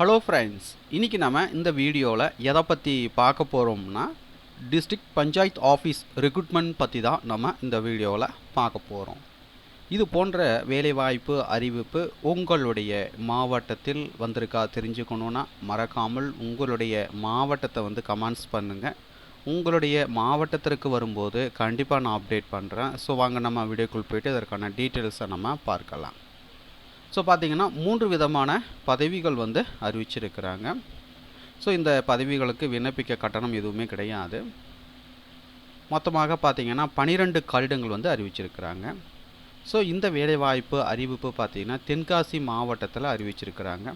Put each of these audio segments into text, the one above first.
Hello friends இன்றைக்கி நம்ம இந்த வீடியோவில் எதை பற்றி பார்க்க போகிறோம்னா டிஸ்ட்ரிக்ட் பஞ்சாயத்து ஆஃபீஸ் ரெக்ரூட்மெண்ட் பற்றி தான் நம்ம இந்த வீடியோவில் பார்க்க போகிறோம் இது போன்ற வேலைவாய்ப்பு அறிவிப்பு உங்களுடைய மாவட்டத்தில் வந்திருக்கா தெரிஞ்சுக்கணுன்னா மறக்காமல் உங்களுடைய மாவட்டத்தை வந்து கமெண்ட்ஸ் பண்ணுங்கள் உங்களுடைய மாவட்டத்திற்கு வரும்போது கண்டிப்பாக நான் அப்டேட் பண்ணுறேன் ஸோ வாங்க நம்ம வீடியோக்குள் போயிட்டு இதற்கான டீட்டெயில்ஸை நம்ம பார்க்கலாம். ஸோ பார்த்தீங்கன்னா மூன்று விதமான பதவிகள் வந்து அறிவிச்சிருக்கிறாங்க. ஸோ இந்த பதவிகளுக்கு விண்ணப்பிக்க கட்டணம் எதுவுமே கிடையாது. மொத்தமாக பார்த்திங்கன்னா பனிரெண்டு கட்டிடங்கள் வந்து அறிவிச்சிருக்கிறாங்க. ஸோ இந்த வேலைவாய்ப்பு அறிவிப்பு பார்த்தீங்கன்னா தென்காசி மாவட்டத்தில் அறிவிச்சிருக்கிறாங்க.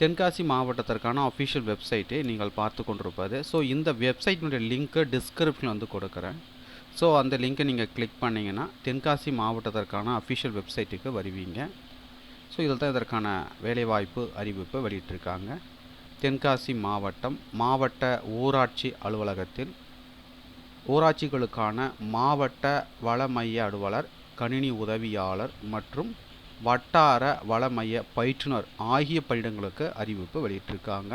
தென்காசி மாவட்டத்திற்கான அஃபிஷியல் வெப்சைட்டை நீங்கள் பார்த்து கொண்டிருப்பது. ஸோ இந்த வெப்சைட்டினுடைய லிங்க்கு டிஸ்கிரிப்ஷனில் வந்து கொடுக்குறேன். ஸோ அந்த லிங்க்கை நீங்கள் கிளிக் பண்ணிங்கன்னா தென்காசி மாவட்டத்திற்கான அஃபிஷியல் வெப்சைட்டுக்கு வருவீங்க. ஸோ இதில் தான் இதற்கான வேலைவாய்ப்பு அறிவிப்பு வெளியிட்டிருக்காங்க. தென்காசி மாவட்டம் மாவட்ட ஊராட்சி அலுவலகத்தில் ஊராட்சிகளுக்கான மாவட்ட வள மைய அலுவலர் கணினி உதவியாளர் மற்றும் வட்டார வள மைய பயிற்றுனர் ஆகிய பணியிடங்களுக்கு அறிவிப்பு வெளியிட்டிருக்காங்க.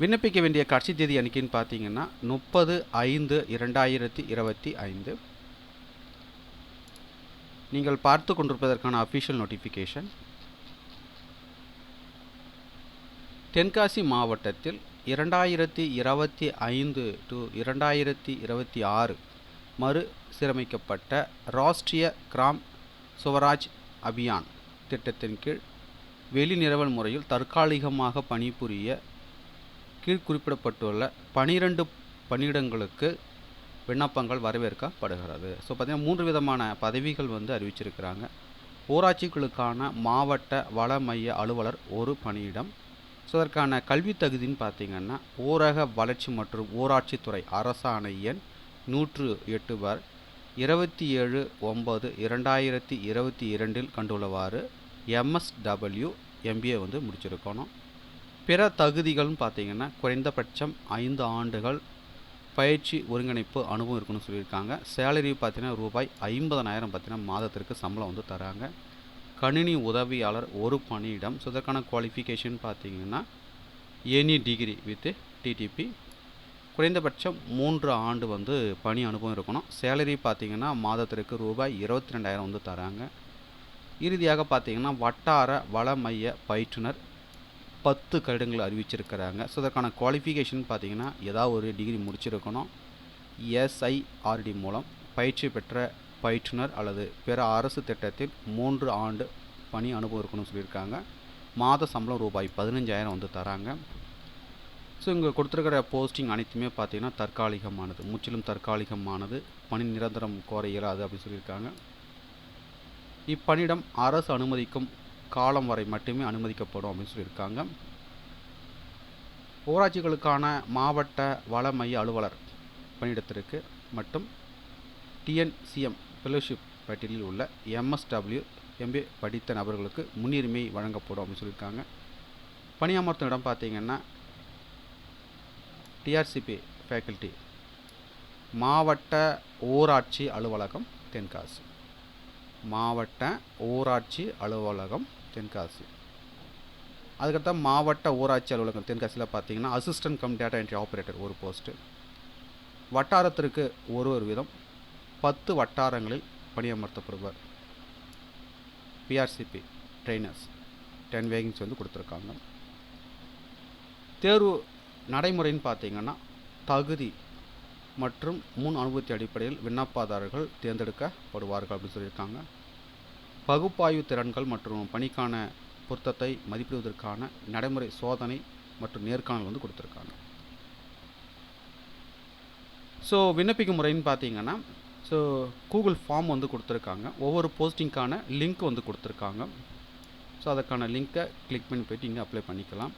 விண்ணப்பிக்க வேண்டிய கடைசி தேதி அன்றைக்கின்னு பார்த்தீங்கன்னா முப்பது ஐந்து இரண்டாயிரத்தி இருபத்தி ஐந்து. நீங்கள் பார்த்து கொண்டிருப்பதற்கான அஃபிஷியல் நோட்டிஃபிகேஷன் தென்காசி மாவட்டத்தில் இரண்டாயிரத்தி இருபத்தி ஐந்து டு இரண்டாயிரத்தி இருபத்தி ஆறு மறு சீரமைக்கப்பட்ட ராஷ்ட்ரிய கிராம் சுவராஜ் அபியான் திட்டத்தின் கீழ் வெளிநிறவல் முறையில் தற்காலிகமாக பணிபுரிய கீழ் குறிப்பிடப்பட்டுள்ள பனிரெண்டு பணியிடங்களுக்கு விண்ணப்பங்கள் வரவேற்கப்படுகிறது. ஸோ பார்த்திங்கன்னா மூன்று விதமான பதவிகள் வந்து அறிவிச்சிருக்கிறாங்க. ஊராட்சிகளுக்கான மாவட்ட வள மைய அலுவலர் ஒரு பணியிடம். ஸோ அதற்கான கல்வி தகுதின்னு பார்த்திங்கன்னா ஊரக வளர்ச்சி மற்றும் ஊராட்சித்துறை அரசாணை எண் நூற்று எட்டு பார் இருபத்தி ஏழு ஒம்பது இரண்டாயிரத்தி இருபத்தி இரண்டில் கண்டுள்ளவாறு எம்எஸ்டபிள்யூ எம்பிஏ வந்து முடிச்சிருக்கணும். பிற தகுதிகள்னு பார்த்தீங்கன்னா குறைந்தபட்சம் ஐந்து ஆண்டுகள் பயிற்சி ஒருங்கிணைப்பு அனுபவம் இருக்குன்னு சொல்லியிருக்காங்க. சேலரி பார்த்தீங்கன்னா ரூபாய் ஐம்பதனாயிரம் பார்த்தீங்கன்னா மாதத்திற்கு சம்பளம் வந்து தராங்க. கணினி உதவியாளர் ஒரு பணியிடம். ஸோ இதற்கான குவாலிஃபிகேஷன் பார்த்தீங்கன்னா எனி டிகிரி வித் டிடிபி குறைந்தபட்சம் மூன்று ஆண்டு வந்து பணி அனுபவம் இருக்கணும். சேலரி பார்த்தீங்கன்னா மாதத்திற்கு ரூபாய் இருபத்தி ரெண்டாயிரம் வந்து தராங்க. இறுதியாக பார்த்தீங்கன்னா வட்டார வள மைய பயிற்றுனர் பத்து கடிதங்கள் அறிவிச்சிருக்கிறாங்க. ஸோ அதற்கான குவாலிஃபிகேஷன் பார்த்தீங்கன்னா ஏதாவது ஒரு டிகிரி முடிச்சிருக்கணும். எஸ்ஐஆர்டி மூலம் பயிற்சி பெற்ற பயிற்றுனர் அல்லது பிற அரசு திட்டத்தில் மூன்று ஆண்டு பணி அனுபவம் இருக்கணும்னு சொல்லியிருக்காங்க. மாத சம்பளம் ரூபாய் பதினஞ்சாயிரம் வந்து தராங்க. ஸோ இங்கே கொடுத்துருக்கிற போஸ்டிங் அனைத்துமே பார்த்தீங்கன்னா தற்காலிகமானது. முற்றிலும் தற்காலிகமானது. பணி நிரந்தரம் கோர இயலாது அப்படின்னு சொல்லியிருக்காங்க. இப்பணியிடம் அரசு அனுமதிக்கும் காலம் வரை மட்டுமே அனுமதிக்கப்படும் அப்படின்னு சொல்லியிருக்காங்க. ஊராட்சிகளுக்கான மாவட்ட வள மைய அலுவலர் பணியிடத்திற்கு மட்டும் டிஎன்சிஎம் ஃபெலோஷிப் பட்டியலில் உள்ள எம்எஸ்டபிள்யூ எம்பிஏ படித்த நபர்களுக்கு முன்னுரிமை வழங்கப்படும் அப்படின்னு சொல்லியிருக்காங்க. பணியமர்த்தும் இடம் பார்த்தீங்கன்னா டிஆர்சிபி ஃபேக்கல்ட்டி மாவட்ட ஊராட்சி அலுவலகம் தென்காசி. மாவட்ட ஊராட்சி அலுவலகம் தென்காசி. அதுக்கடுத்த மாவட்ட ஊராட்சி அலுவலகம் தென்காசியில் பார்த்தீங்கன்னா assistant cum data entry operator ஒரு போஸ்ட்டு வட்டாரத்திற்கு ஒரு ஒரு விதம் பத்து வட்டாரங்களில் பணியமர்த்தப்படுவார் பிஆர்சிபி ட்ரெயினர்ஸ் டென் வேகன்ஸ் வந்து கொடுத்துருக்காங்க. தேர்வு நடைமுறைன்னு பார்த்தீங்கன்னா தகுதி மற்றும் முன் அனுபவத்தை அடிப்படையில் விண்ணப்பதாரர்கள் தேர்ந்தெடுக்கப்படுவார்கள் அப்படின்னு சொல்லியிருக்காங்க. பகுப்பாய்வு திறன்கள் மற்றும் பணிக்கான பொருத்தத்தை மதிப்பிடுவதற்கான நடைமுறை சோதனை மற்றும் நேர்காணல் வந்து கொடுத்துருக்காங்க. ஸோ விண்ணப்பிக்கும் முறைன்னு பார்த்தீங்கன்னா ஸோ கூகுள் ஃபார்ம் வந்து கொடுத்துருக்காங்க. ஒவ்வொரு போஸ்டிங்க்கான லிங்க் வந்து கொடுத்துருக்காங்க. ஸோ அதற்கான லிங்க்கை கிளிக் பண்ணி போய்ட்டு இங்கே அப்ளை பண்ணிக்கலாம்.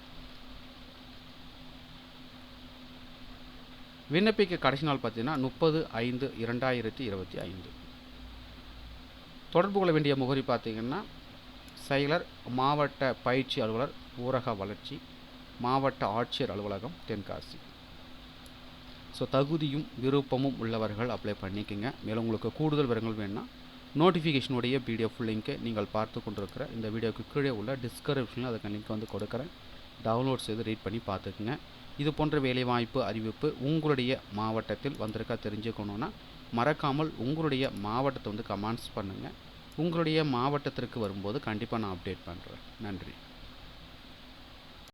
விண்ணப்பிக்க கடைசி நாள் பார்த்தீங்கன்னா முப்பது ஐந்து இரண்டாயிரத்தி இருபத்தி ஐந்து. தொடர்பு கொள்ள வேண்டிய முகவரி பார்த்தீங்கன்னா செயலர் மாவட்ட பயிற்சி அலுவலர் ஊரக வளர்ச்சி மாவட்ட ஆட்சியர் அலுவலகம் தென்காசி. ஸோ தகுதியும் விருப்பமும் உள்ளவர்கள் அப்ளை பண்ணிக்கோங்க. மேலும் உங்களுக்கு கூடுதல் விவரங்கள் வேணும்னா நோட்டிஃபிகேஷனுடைய பிடிஎஃப் லிங்க்கை நீங்கள் பார்த்து கொண்டிருக்கிற இந்த வீடியோக்கு கீழே உள்ள டிஸ்கிரிப்ஷனில் அதுக்கு லிங்க் வந்து கொடுக்குறேன். டவுன்லோட் செய்து ரீட் பண்ணி பார்த்துக்குங்க. இது போன்ற வேலைவாய்ப்பு அறிவிப்பு உங்களுடைய மாவட்டத்தில் வந்திருக்கா தெரிஞ்சுக்கணுன்னா மறக்காமல் உங்களுடைய மாவட்டத்தை வந்து கமெண்ட்ஸ் பண்ணுங்கள் உங்களுடைய மாவட்டத்திற்கு வரும்போது கண்டிப்பாக நான் அப்டேட் பண்ணுறேன் நன்றி.